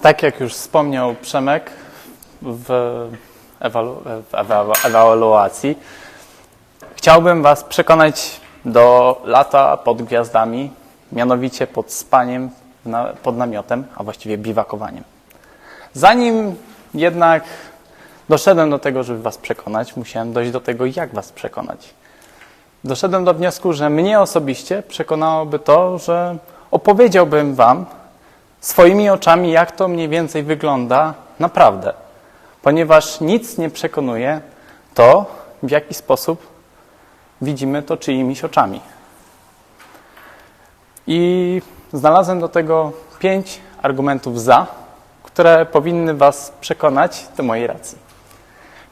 Tak jak już wspomniał Przemek w, ewalu, w ewa- ewaluacji, chciałbym Was przekonać do lata pod gwiazdami, mianowicie pod spaniem pod namiotem, a właściwie biwakowaniem. Zanim jednak doszedłem do tego, żeby Was przekonać, musiałem dojść do tego, jak Was przekonać. Doszedłem do wniosku, że mnie osobiście przekonałoby to, że opowiedziałbym Wam swoimi oczami, jak to mniej więcej wygląda naprawdę. Ponieważ nic nie przekonuje to, w jaki sposób widzimy to czyimiś oczami. I znalazłem do tego pięć argumentów za, które powinny Was przekonać do mojej racji.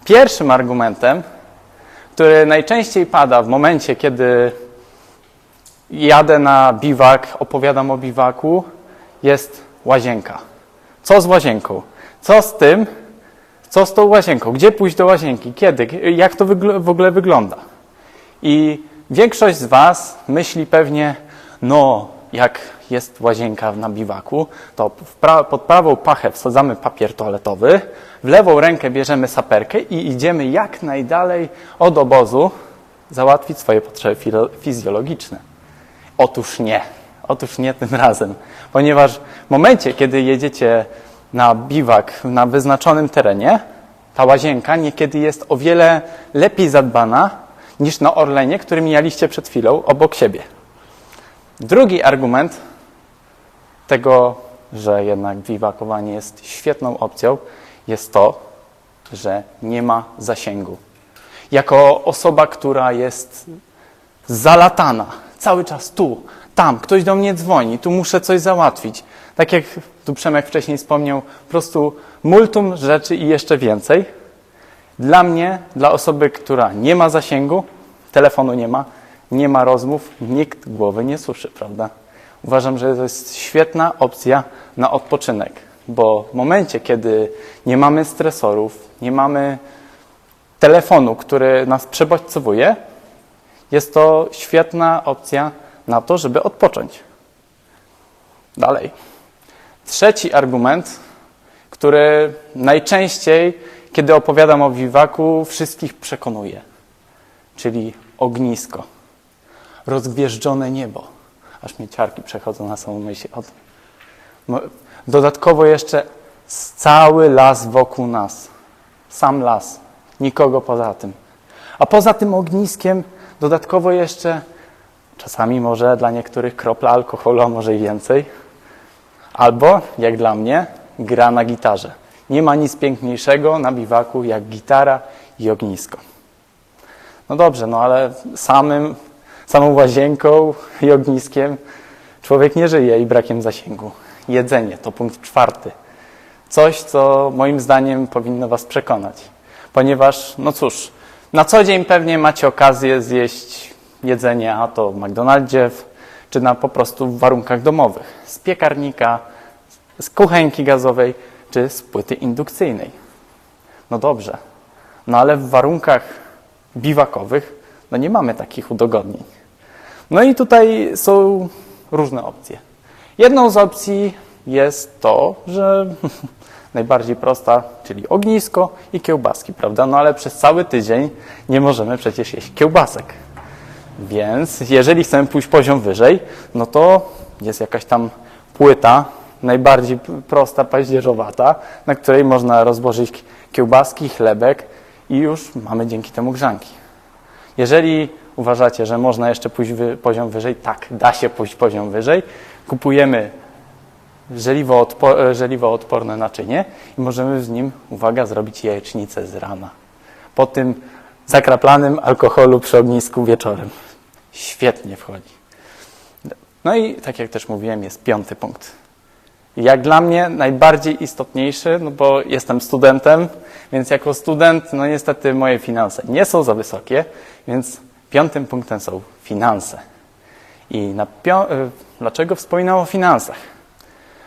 Pierwszym argumentem, który najczęściej pada w momencie, kiedy jadę na biwak, opowiadam o biwaku, jest łazienka. Co z łazienką? Co z tym? Co z tą łazienką? Gdzie pójść do łazienki? Kiedy? Jak to w ogóle wygląda? I większość z Was myśli pewnie, no, jak jest łazienka na biwaku, to pra- pod prawą pachę wsadzamy papier toaletowy, w lewą rękę bierzemy saperkę i idziemy jak najdalej od obozu załatwić swoje potrzeby fizjologiczne. Otóż nie. Otóż nie tym razem. Ponieważ w momencie, kiedy jedziecie na biwak na wyznaczonym terenie, ta łazienka niekiedy jest o wiele lepiej zadbana niż na Orlenie, który mijaliście przed chwilą obok siebie. Drugi argument tego, że jednak biwakowanie jest świetną opcją, jest to, że nie ma zasięgu. Jako osoba, która jest zalatana, cały czas tu, tam, ktoś do mnie dzwoni, tu muszę coś załatwić. Tak jak tu Przemek wcześniej wspomniał, po prostu multum rzeczy i jeszcze więcej. Dla mnie, dla osoby, która nie ma zasięgu, telefonu nie ma, nie ma rozmów, nikt głowy nie suszy, prawda? Uważam, że to jest świetna opcja na odpoczynek, bo w momencie, kiedy nie mamy stresorów, nie mamy telefonu, który nas przebodźcowuje, jest to świetna opcja na to, żeby odpocząć. Dalej. Trzeci argument, który najczęściej, kiedy opowiadam o biwaku, wszystkich przekonuje, czyli ognisko. Rozgwieżdżone niebo. Aż mnie ciarki przechodzą na samą myśl o tym. Mo- Dodatkowo jeszcze cały las wokół nas. Sam las. Nikogo poza tym. A poza tym ogniskiem dodatkowo jeszcze czasami może dla niektórych kropla alkoholu, a może i więcej. Albo, jak dla mnie, gra na gitarze. Nie ma nic piękniejszego na biwaku jak gitara i ognisko. No dobrze, no ale samym, samą łazienką i ogniskiem człowiek nie żyje i brakiem zasięgu. Jedzenie to punkt czwarty. Coś, co moim zdaniem powinno Was przekonać. Ponieważ, no cóż, na co dzień pewnie macie okazję zjeść jedzenie, a to w McDonaldzie, czy na po prostu w warunkach domowych. Z piekarnika, z kuchenki gazowej, czy z płyty indukcyjnej. No dobrze, no ale w warunkach biwakowych, no nie mamy takich udogodnień. No i tutaj są różne opcje. Jedną z opcji jest to, że najbardziej prosta, czyli ognisko i kiełbaski, prawda? No ale przez cały tydzień nie możemy przecież jeść kiełbasek. Więc jeżeli chcemy pójść poziom wyżej, no to jest jakaś tam płyta, najbardziej prosta, paździerzowata, na której można rozłożyć kiełbaski, chlebek i już mamy dzięki temu grzanki. Jeżeli uważacie, że można jeszcze pójść wy, poziom wyżej, tak, da się pójść poziom wyżej, kupujemy żeliwo, odpo, e, żeliwo odporne naczynie i możemy w nim, uwaga, zrobić jajecznicę z rana. Po tym zakraplanym alkoholu przy ognisku wieczorem. Świetnie wchodzi. No i tak jak też mówiłem, jest piąty punkt. Jak dla mnie najbardziej istotniejszy, no bo jestem studentem, więc jako student, no niestety moje finanse nie są za wysokie, więc piątym punktem są finanse. I na y, dlaczego wspominam o finansach?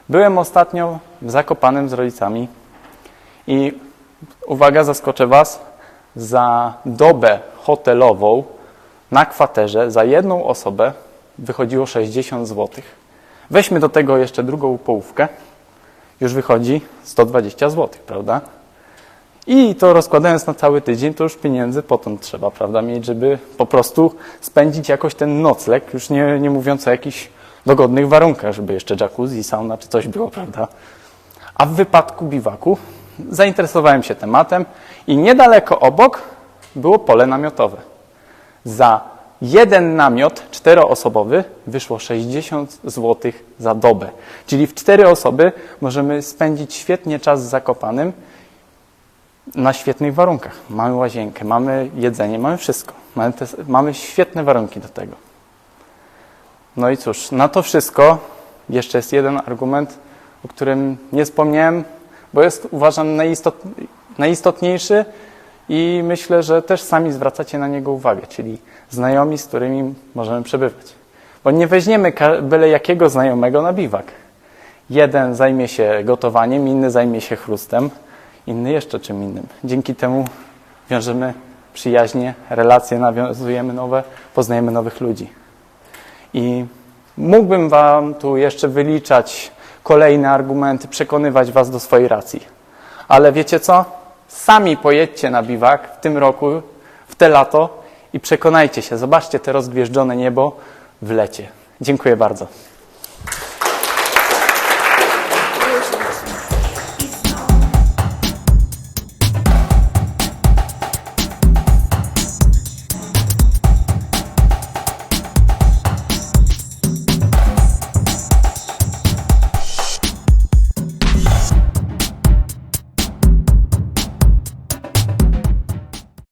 Byłem ostatnio w Zakopanem z rodzicami i uwaga, zaskoczę Was, za dobę hotelową na kwaterze za jedną osobę wychodziło 60 zł. Weźmy do tego jeszcze drugą połówkę. już wychodzi 120 zł, prawda? I to rozkładając na cały tydzień, to już pieniędzy potąd trzeba, prawda, mieć, żeby po prostu spędzić jakoś ten nocleg, już nie, nie mówiąc o jakichś dogodnych warunkach, żeby jeszcze jacuzzi, sauna czy coś było, prawda. A w wypadku biwaku zainteresowałem się tematem i niedaleko obok było pole namiotowe. Za jeden namiot czteroosobowy wyszło 60 zł za dobę. Czyli w cztery osoby możemy spędzić świetnie czas z Zakopanym na świetnych warunkach. Mamy łazienkę, mamy jedzenie, mamy wszystko. Mamy, te, mamy świetne warunki do tego. No i cóż, na to wszystko jeszcze jest jeden argument, o którym nie wspomniałem, bo jest uważam najistot, najistotniejszy i myślę, że też sami zwracacie na niego uwagę, czyli znajomi, z którymi możemy przebywać. Bo nie weźmiemy byle jakiego znajomego na biwak. Jeden zajmie się gotowaniem, inny zajmie się chrustem, inny jeszcze czym innym. Dzięki temu wiążemy przyjaźnie, relacje, nawiązujemy nowe, poznajemy nowych ludzi. I mógłbym Wam tu jeszcze wyliczać kolejne argumenty, przekonywać Was do swojej racji. Ale wiecie co? Sami pojedźcie na biwak w tym roku, w te lato i przekonajcie się, zobaczcie te rozgwieżdżone niebo w lecie. Dziękuję bardzo.